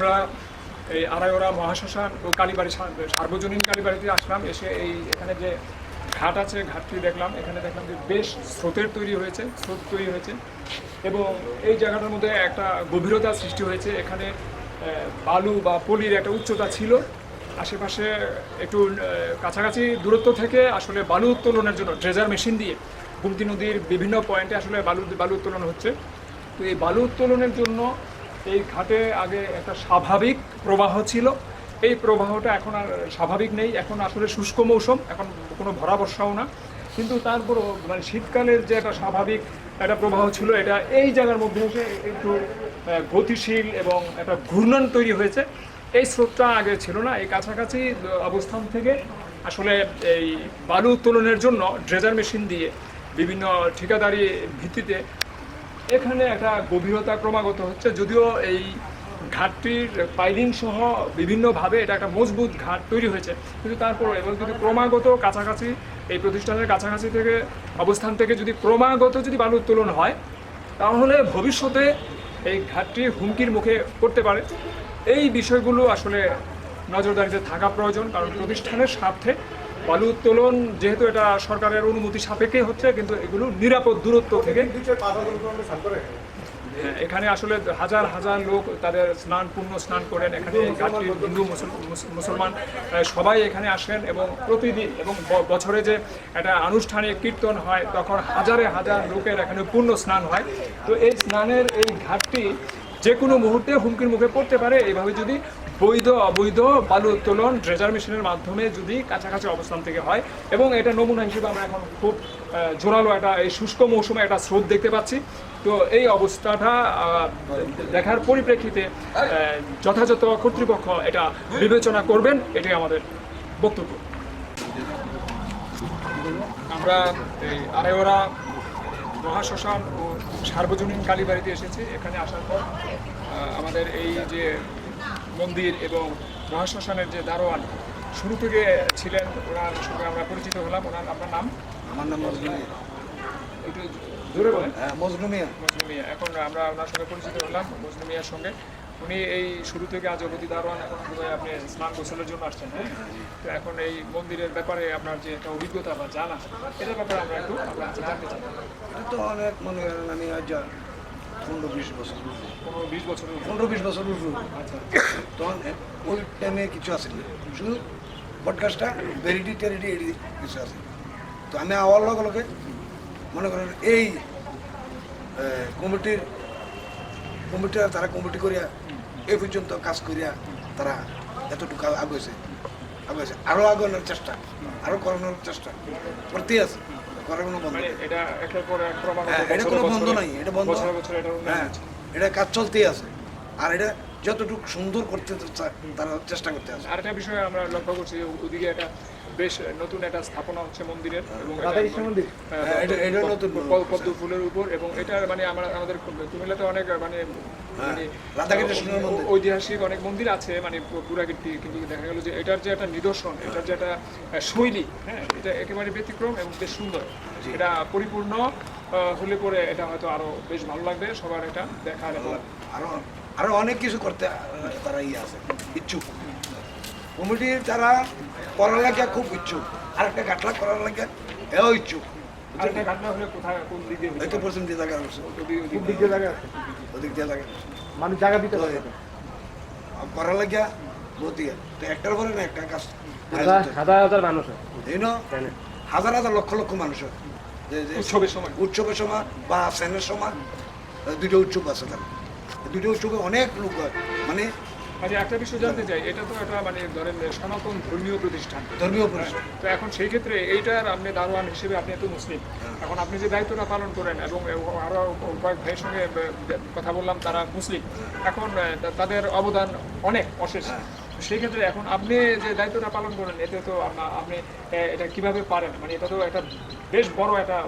আমরা এই আড়াইওড়া মহাশ্মশান ও কালীবাড়ি সার্বজনীন কালীবাড়িতে আসলাম, এসে এই এখানে যে ঘাট আছে, ঘাটটি দেখলাম। এখানে দেখলাম যে বেশ স্রোতের তৈরি হয়েছে, স্রোত তৈরি হয়েছে এবং এই জায়গাটার মধ্যে একটা গভীরতা সৃষ্টি হয়েছে। এখানে বালু বা পলির একটা উচ্চতা ছিল। আশেপাশে একটু কাছাকাছি দূরত্ব থেকে আসলে বালু উত্তোলনের জন্য ড্রেজার মেশিন দিয়ে গুমতি নদীর বিভিন্ন পয়েন্টে আসলে বালু বালু উত্তোলন হচ্ছে। তো এই বালু উত্তোলনের জন্য এই ঘাটে আগে একটা স্বাভাবিক প্রবাহ ছিল। এই প্রবাহটা এখন আর স্বাভাবিক নেই। এখন আসলে শুষ্ক মৌসুম, এখন কোনো ভরা বর্ষাও না। কিন্তু তারপরও মানে শীতকালের যে একটা স্বাভাবিক একটা প্রবাহ ছিল, এটা এই জায়গার মধ্যে এসে একটু গতিশীল এবং একটা ঘূর্ণন তৈরি হয়েছে। এই স্রোতটা আগে ছিল না। এই কাছাকাছি অবস্থান থেকে আসলে এই বালু উত্তোলনের জন্য ড্রেজার মেশিন দিয়ে বিভিন্ন ঠিকাদারি ভিত্তিতে এখানে একটা গভীরতা ক্রমাগত হচ্ছে, যদিও এই ঘাটটির পাইলিং সহ বিভিন্নভাবে এটা একটা মজবুত ঘাট তৈরি হয়েছে। কিন্তু তারপরে এবং যদি ক্রমাগত কাছাকাছি, এই প্রতিষ্ঠানের কাছাকাছি থেকে, অবস্থান থেকে যদি ক্রমাগত যদি বালু উত্তোলন হয়, তাহলে ভবিষ্যতে এই ঘাটটি হুমকির মুখে পড়তে পারে। এই বিষয়গুলো আসলে নজরদারিতে থাকা প্রয়োজন, কারণ প্রতিষ্ঠানের স্বার্থে বালু উত্তোলন যেহেতু এটা সরকারের অনুমতি সাপেক্ষে হচ্ছে কিন্তু এগুলো নিরাপদ দূরত্ব থেকে হ্যাঁ, এখানে আসলে হাজার হাজার লোক তাদের স্নান পূর্ণ স্নান করেন। এখানে হিন্দু মুসলমান সবাই এখানে আসেন এবং প্রতিদিন এবং বছরে যে একটা আনুষ্ঠানিক কীর্তন হয় তখন হাজারে হাজার লোকের এখানে পূর্ণ স্নান হয়। তো এই স্নানের এই ঘাটটি যে কোনো মুহূর্তে হুমকির মুখে পড়তে পারে। এইভাবে যদি বৈধ, অবৈধ বালু উত্তোলন ড্রেজার মেশিনের মাধ্যমে যদি কাছাকাছি অবস্থান থেকে হয় এবং এটা নমুনা হিসেবে আমরা এখন খুব জোরালো একটা, এই শুষ্ক মৌসুমে একটা স্রোত দেখতে পাচ্ছি। তো এই অবস্থাটা দেখার পরিপ্রেক্ষিতে যথাযথ কর্তৃপক্ষ এটা বিবেচনা করবেন, এটাই আমাদের বক্তব্য। আমরা এই আড়াইওড়া মহাশ্মশান ও সার্বজনীন কালীবাড়িতে এসেছি। এখানে আসার পর আমাদের এই যে মন্দির এবং মহাশ্মশানের যে দারোয়ান শুরু থেকে ছিলেন ওনার সঙ্গে আমরা পরিচিত হলাম। ওনার আপনার নাম? আমার নাম মজনু একটু জোরে বলেন। হ্যাঁ মজনু মিয়া। এখন আমরা ওনার সঙ্গে পরিচিত হলাম মজনু মিয়ার সঙ্গে। উনি এই শুরু থেকে আজ অবধি দারোয়ান এখন বোধহয় আপনি স্নান গোসলের জন্য আসছেন হ্যাঁ? তো এখন এই মন্দিরের ব্যাপারে আপনার যে একটা অভিজ্ঞতা বা জানা এটার ব্যাপারে আমরা একটু আপনার জানতে চাই। এটা তো অনেক মনে করেন আমি পনেরো বিশ বছর পনেরো বিশ উপর। পনেরো বিশ বছর আচ্ছা তখন ওই টাইমে কিছু আসেনি শুধু পডকাস্টটা ভেরিটি টেরিটি এটি কিছু আছে তো আমি আওয়ার লগে লগে মনে করেন এই কমিটির কমিটির তারা কমিটি করিয়া এই পর্যন্ত কাজ করিয়া তারা এতটুকু আগুয়েছে আগুয়েছে আরও আগানোর চেষ্টা আরও করানোর চেষ্টা করতেই আছে করার কোনো বন্ধ মানে এটা একের পর এক হ্যাঁ, এটা কোনো বন্ধ নাই এটা বন্ধ বছরে বছরে এটা হ্যাঁ এটা কাজ চলতেই আছে। আর এটা যতটুকু সুন্দর করতে তারা চেষ্টা করতে আছে। আরেকটা বিষয় আমরা লক্ষ্য করছি ওদিকে একটা বেশ নতুন একটা স্থাপনা হচ্ছে মন্দিরের এবং এটা-? হ্যাঁ, হ্যাঁ, পদ্ম- নতুন পদ্ম- পদ্ম ফুলের উপর এবং এটা মানে আমরা আমাদের কুমিল্লাতে অনেক মানে মানে রাধাকৃষ্ণের মন্দির। ঐতিহাসিক অনেক মন্দির আছে মানে পুরাকীর্তি কিন্তু দেখা গেল যে এটার যে একটা নিদর্শন এটার যে একটা শৈলী হ্যাঁ এটা একেবারে ব্যতিক্রম এবং বেশ সুন্দর। এটা পরিপূর্ণ আহ, হলে পরে এটা হয়তো আরও বেশ ভালো লাগবে সবার এটা দেখার এবং আরও আরও অনেক কিছু করতে তারা ইয়ে আছে ইচ্ছুক। কমিটির তারা করার লাগে খুব ইচ্ছুক। আর একটা গাটলা করার লাগে এও ইচ্ছুক। করার লাগিয়া তো একটার পরে না একটা কাজ হাজার হাজার মানুষ এই ন হাজার হাজার লক্ষ লক্ষ মানুষ উৎসবের সময়। উৎসবের সময় বা সেনের সময় দুটো উৎসব আছে তার। দুটো উৎসবে অনেক লোক হয়। মানে আচ্ছা একটা বিষয় জানতে চাই। এটা তো একটা মানে ধরেন সনাতন ধর্মীয় প্রতিষ্ঠান। ধর্মীয় পরিষদ তো এখন সেই ক্ষেত্রে এইটার আপনি দারোয়ান হিসেবে আপনি এত মুসলিম। এখন আপনি যে দায়িত্বটা পালন করেন এবং আরও কয়েক ভাইয়ের সঙ্গে কথা বললাম তারা মুসলিম। এখন তাদের অবদান অনেক অশেষ। তো সেই ক্ষেত্রে এখন আপনি যে দায়িত্বটা পালন করেন এতে তো আপনি এটা কীভাবে পারেন? মানে এটা তো একটা বেশ বড় একটা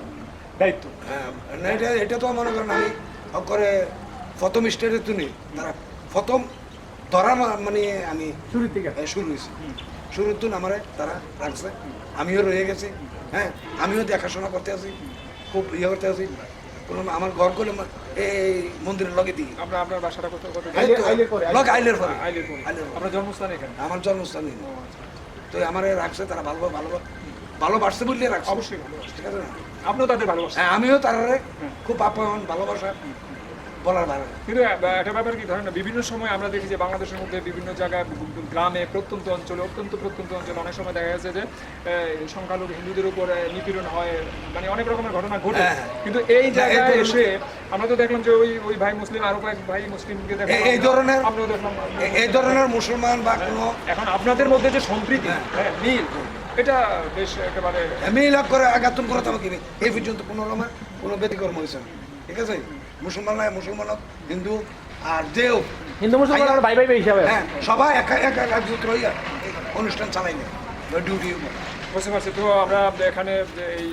দায়িত্ব। হ্যাঁ, না এটা এটা তো মনে করেন আমি করে প্রথম স্টেজে তুলি তারা প্রথম ধরা মানে আমি শুরু থেকে শুরু হয়েছি। শুরুর তুন আমারে তারা রাখছে আমিও রয়ে গেছি। হ্যাঁ আমিও দেখাশোনা করতে আছি। খুব ইয়ে করতে আছি। কোনো আমার ঘর করলে এই মন্দিরের লগে দিই। আমরা আপনার বাসাটা কত কত আইলের পরে, লগে আইলের পরে। আপনার জন্মস্থান এখানে? আমার জন্মস্থান তো আমার রাখছে তারা ভালো ভালো ভালোবাসছে বললে রাখছে। অবশ্যই ভালোবাসে ঠিক আছে না? আপনিও তাদের ভালোবাসেন। হ্যাঁ আমিও তারারে খুব আপ্যায়ন ভালোবাসা। বলার বাইরে কিন্তু একটা ব্যাপার কি ধরেন বিভিন্ন সময় আমরা দেখি যে বাংলাদেশের মধ্যে বিভিন্ন জায়গায় গ্রামে প্রত্যন্ত অঞ্চলে অত্যন্ত প্রত্যন্ত অঞ্চলে অনেক সময় দেখা যাচ্ছে যে সংখ্যালঘু হিন্দুদের উপর নিপীড়ন হয় মানে অনেক রকমের ঘটনা ঘটে। হ্যাঁ। কিন্তু এই জায়গায় এসে আমরা তো দেখলাম যে ওই ওই ভাই মুসলিম আরও কয়েক ভাই মুসলিমকে দেখলাম এই- ধরনের- আমরাও দেখলাম। এই ধরনের মুসলমান বা কোনো এখন আপনাদের মধ্যে যে সম্প্রীতি হ্যাঁ। মিল এটা বেশ একেবারে মিল করে আঘাতন করে আমাকে এই পর্যন্ত কোনো রকমের কোনো ব্যতিক্রম হয়েছে না। ঠিক আছে? মুসলমান মুসলমান হোক, হিন্দু আর যেও হিন্দু মুসলমান ভাই ভাই ভাই হিসাবে। হ্যাঁ সবাই একা একা একজুত হইয়া অনুষ্ঠান চালাই না ডিউটি বুঝতে পারছি তো আমরা এখানে যে এই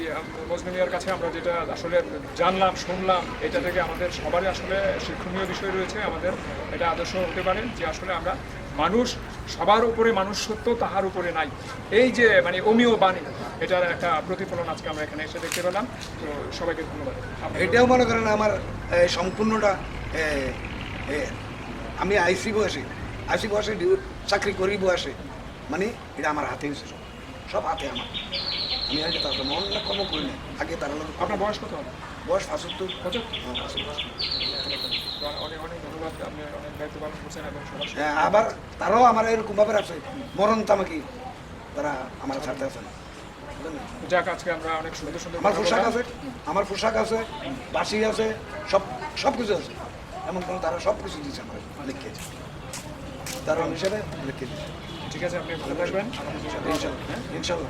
মজমিনিয়ার কাছে আমরা যেটা আসলে জানলাম শুনলাম এটা থেকে আমাদের সবারই আসলে শিক্ষণীয় বিষয় রয়েছে আমাদের এটা আদর্শ হতে পারে যে আসলে আমরা মানুষ সবার উপরে মানুষ সত্য তাহার উপরে নাই। এই যে মানে অমীয় বাণী এটার একটা প্রতিফলন আজকে আমরা এখানে এসে দেখতে পেলাম। তো সবাইকে ধন্যবাদ। এটাও মনে করেন আমার সম্পূর্ণটা আমি আইসি বয়সে আইসি বয়সে চাকরি করি বয়সে মানে এটা আমার হাতে হয়েছে সব হাতে আমার। আমি আগে তার অন্য কম করি না আগে তার আপনার বয়স কত হবে? বয়স পাঁচাত্তর? হ্যাঁ, সাথে- হ্যাঁ, আবার তারাও আমার এরকম ভাবে রাখছে। মরণ তামাকি তারা আমার সাথে আছে না? যাক আজকে আমরা অনেক সুন্দর সুন্দর আমার পোশাক আছে আমার পোশাক আছে বাসি আছে সব সব কিছু আছে। এমন কোনো তারা সব কিছু দিচ্ছে আমার লিখিয়েছে তার হিসেবে লিখে দিচ্ছে ঠিক আছে আপনি ভালো থাকবেন। ইনশাল্লাহ ইনশাল্লাহ।